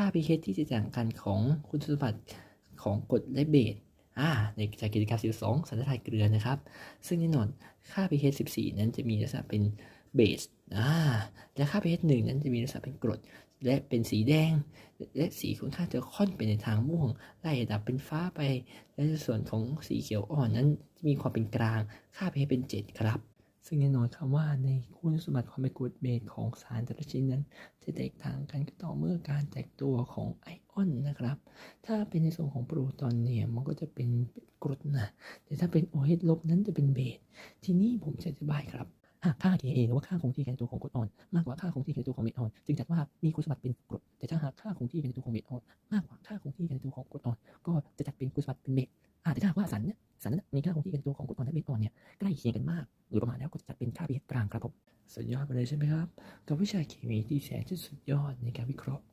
ค่า pH ที่จะต่างกันของคุณสมบัติของกรดและเบสอ่าในจากกิจกรรม12สันทายเกลือนะครับ ซึ่งแน่นอนค่า pH 14 นั้นจะมีลักษณะเป็นเบสอ่าและค่า pH 1 นั้นจะมีลักษณะเป็นกรด และเป็นสีแดง และสีค่อนข้างจะค่อนไปในทางม่วง ไล่ระดับเป็นฟ้าไป และส่วนของสีเขียวอ่อนนั้นจะมีความเป็นกลาง ค่า pH เป็น 7 ครับ ซึ่งแน่นอนคำว่าในคุณสมบัติความเป็นกรดเบสของสารแต่ละชนิดนั้น จะแตกต่างกันก็ต่อเมื่อการแตกตัวของไอออนนะครับ ถ้าเป็นในส่วนของโปรตอนเนี่ยมันก็จะเป็นกรดนะแต่ถ้าเป็น OH ลบนั้นจะเป็นเบสทีนี้ผมจะอธิบายครับหากค่า Ka หรือว่าค่าคงที่แก่ตัวของกรดอ่อน มากกว่าค่าคงที่แก่ตัวของเมทอ่อนจึงจัดว่ามีคุณสมบัติเป็นกรดแต่ถ้าหากค่าคงที่แก่ตัวของเมทอ่อนมากกว่าค่าคงที่แก่ตัวของกรดอ่อน ก็จะจัดเป็นคุณสมบัติเป็นเบสอ่าแต่ถ้าว่าสารเนี่ยารนั้นมีค่าคงที่แก่ตัวของกรดอ่อนและเบสอ่อนเนี่ยใกล้เคียงกันมากหรือประมาณแล้วก็จะจัดเป็นค่า pH กลางครับผมสุดยอดไปเลยใช่ไหมครับกับวิชาเคมีที่แสนจะสุดยอดในการวิเคราะห์